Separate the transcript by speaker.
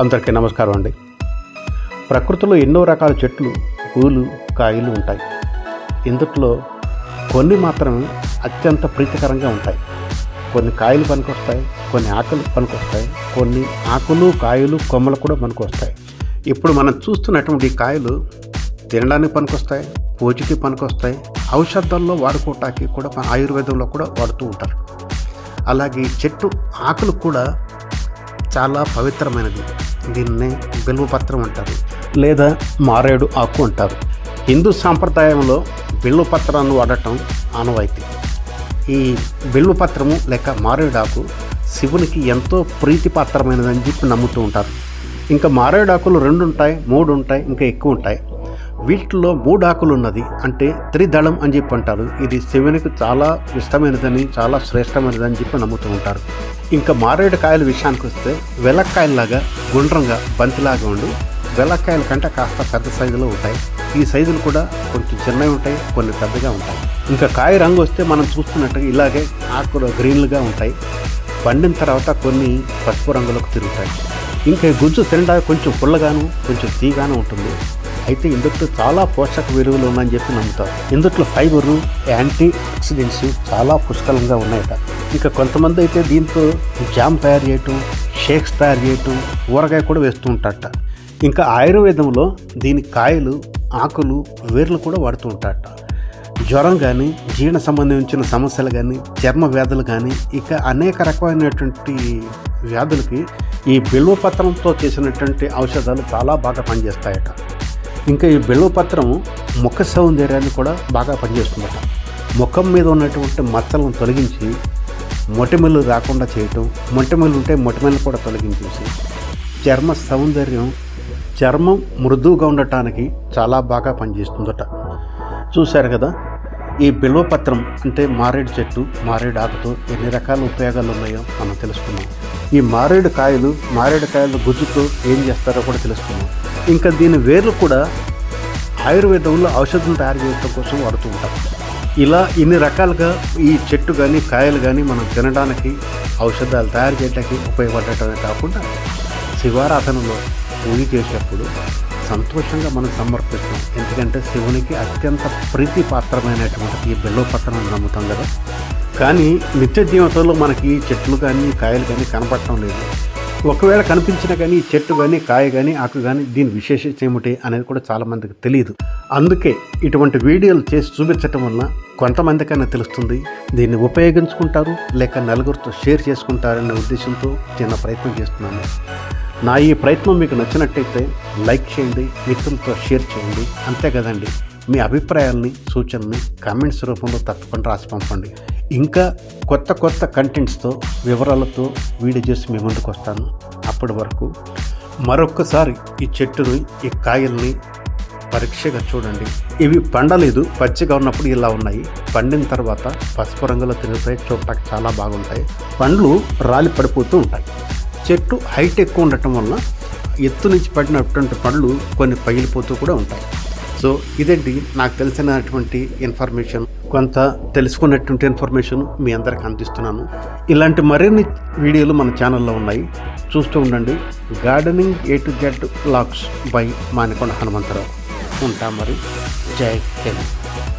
Speaker 1: అందరికీ నమస్కారం అండి. ప్రకృతిలో ఎన్నో రకాల చెట్లు పూలు కాయలు ఉంటాయి. ఇందుట్లో కొన్ని మాత్రమే అత్యంత ప్రీతికరంగా ఉంటాయి. కొన్ని కాయలు పనికొస్తాయి కొన్ని ఆకులు పనికొస్తాయి కొన్ని ఆకులు కాయలు కొమ్మలు కూడా పనికొస్తాయి. ఇప్పుడు మనం చూస్తున్నటువంటి కాయలు తినడానికి పనికొస్తాయి పూజకి పనికొస్తాయి ఔషధాల్లో వాడుకోవటానికి కూడా మన ఆయుర్వేదంలో కూడా వాడుతూ ఉంటారు. అలాగే ఈ చెట్టు ఆకులు కూడా చాలా పవిత్రమైనది దీన్నే బిల్వపత్రం అంటారు లేదా మారేడు ఆకు అంటారు. హిందూ సాంప్రదాయంలో బిల్వపత్రాన్ని వాడటం ఆనవాయితీ. ఈ బిల్వపత్రము లేక మారేడు ఆకు శివునికి ఎంతో ప్రీతిపాత్రమైనదని చెప్పి నమ్ముతూ ఉంటారు. ఇంకా మారేడు ఆకులు రెండు ఉంటాయి మూడు ఉంటాయి ఇంకా ఎక్కువ ఉంటాయి వీటిలో మూడు ఆకులు ఉన్నది అంటే త్రిదళం అని చెప్పి అంటారు. ఇది శివునికి చాలా ఇష్టమైనదని చాలా శ్రేష్టమైనదని చెప్పి నమ్ముతూ ఉంటారు. ఇంకా మారేడు కాయల విషయానికి వస్తే వెలక్కాయల్లాగా గుండ్రంగా బంతిలాగా ఉండి వెలక్కాయల కంటే కాస్త పెద్ద సైజులో ఉంటాయి. ఈ సైజులు కూడా కొంచెం చిన్నవి ఉంటాయి కొన్ని పెద్దగా ఉంటాయి. ఇంకా కాయ రంగు వస్తే మనం చూస్తున్నట్టుగా ఇలాగే ఆకులు గ్రీన్లుగా ఉంటాయి. పండిన తర్వాత కొన్ని పసుపు రంగులకు తిరుగుతాయి. ఇంకా గుజ్జు తినడానికి కొంచెం పుల్లగాను కొంచెం తీగాను ఉంటుంది. అయితే ఇందుట్లో చాలా పోషక విలువలు ఉన్నాయని చెప్పి నమ్ముతారు. ఇందులో ఫైబరు యాంటీ ఆక్సిడెంట్స్ చాలా పుష్కలంగా ఉన్నాయట. ఇంకా కొంతమంది అయితే దీంతో జామ్ తయారు చేయటం షేక్స్ తయారు చేయటం ఊరగాయ కూడా వేస్తూ ఉంటారట. ఇంకా ఆయుర్వేదంలో దీని కాయలు ఆకులు వేర్లు కూడా వాడుతూ ఉంటారట. జ్వరం కానీ జీర్ణ సంబంధించిన సమస్యలు కానీ చర్మ వ్యాధులు కానీ ఇక అనేక రకమైనటువంటి వ్యాధులకి ఈ బిల్వపత్రంతో చేసినటువంటి ఔషధాలు చాలా బాగా పనిచేస్తాయట. ఇంకా ఈ బిల్వపత్రం ముఖ సౌందర్యాన్ని కూడా బాగా పనిచేస్తుందట. ముఖం మీద ఉన్నటువంటి మచ్చలను తొలగించి మొటిమలు రాకుండా చేయటం మొటిమలు ఉంటే మొటిమలు కూడా తొలగించేసి చర్మ సౌందర్యం చర్మం మృదువుగా ఉండటానికి చాలా బాగా పనిచేస్తుందట. చూశారు కదా ఈ బిల్వపత్రం అంటే మారేడు చెట్టు మారేడు ఆకుతో ఎన్ని రకాల ఉపయోగాలు ఉన్నాయో మనం తెలుసుకున్నాం ఈ మారేడు కాయలు మారేడు కాయలు గుజ్జుతో ఏం చేస్తారో కూడా తెలుసుకున్నాం ఇంకా దీని వేర్లు కూడా ఆయుర్వేదంలో ఔషధం తయారు చేయడం కోసం వాడుతూ ఉంటాం. ఇలా ఇన్ని రకాలుగా ఈ చెట్టు కానీ కాయలు కానీ మనం తినడానికి ఔషధాలు తయారు చేయడానికి ఉపయోగపడటమే కాకుండా శివారాధనలో పూజ చేసేటప్పుడు సంతోషంగా మనం సమర్పిస్తాం. ఎందుకంటే శివునికి అత్యంత ప్రీతిపాత్రమైనటువంటి ఈ బిల్వపత్రం నమ్ముతాం కదా. కానీ నిత్య జీవితంలో మనకి ఈ చెట్లు కానీ కాయలు కానీ కనపడటం లేదు. ఒకవేళ కనిపించినా కానీ చెట్టు కానీ కాయ కానీ ఆకు కానీ దీని విశేషత ఏమిటి అనేది కూడా చాలామందికి తెలియదు. అందుకే ఇటువంటి వీడియోలు చేసి చూపించటం వలన కొంతమందికైనా తెలుస్తుంది దీన్ని ఉపయోగించుకుంటారు లేక నలుగురితో షేర్ చేసుకుంటారనే ఉద్దేశంతో చిన్న ప్రయత్నం చేస్తున్నాను. నా ఈ ప్రయత్నం మీకు నచ్చినట్టయితే లైక్ చేయండి మిత్రులతో షేర్ చేయండి. అంతే కదండి. మీ అభిప్రాయాల్ని సూచనల్ని కామెంట్స్ రూపంలో తప్పకుండా రాసి పంపండి. ఇంకా కొత్త కొత్త కంటెంట్స్తో వివరాలతో వీడియో చేసి మీ ముందుకు వస్తాను. అప్పటి వరకు మరొక్కసారి ఈ చెట్టుని ఈ కాయల్ని పరీక్షగా చూడండి. ఇవి పండలేదు పచ్చిగా ఉన్నప్పుడు ఇలా ఉన్నాయి. పండిన తర్వాత పసుపు రంగులో తిరుగుతాయి చూడటానికి చాలా బాగుంటాయి. పండ్లు రాలి పడిపోతూ ఉంటాయి. చెట్టు హైట్ ఎక్కువ ఉండటం వలన ఎత్తు నుంచి పడినటువంటి పండ్లు కొన్ని పగిలిపోతూ కూడా ఉంటాయి. సో ఇదేంటి నాకు తెలిసినటువంటి ఇన్ఫర్మేషన్. కొంత తెలుసుకున్నటువంటి ఇన్ఫర్మేషన్ మీ అందరికి అందిస్తున్నాను. ఇలాంటి మరిన్ని వీడియోలు మన ఛానల్లో ఉన్నాయి. చూస్తూ ఉండండి. గార్డెనింగ్ ఏ టు జెడ్ లాక్స్ బై మానికొండ హనుమంతరావు. ఉంటాం మరి. జై హింద్.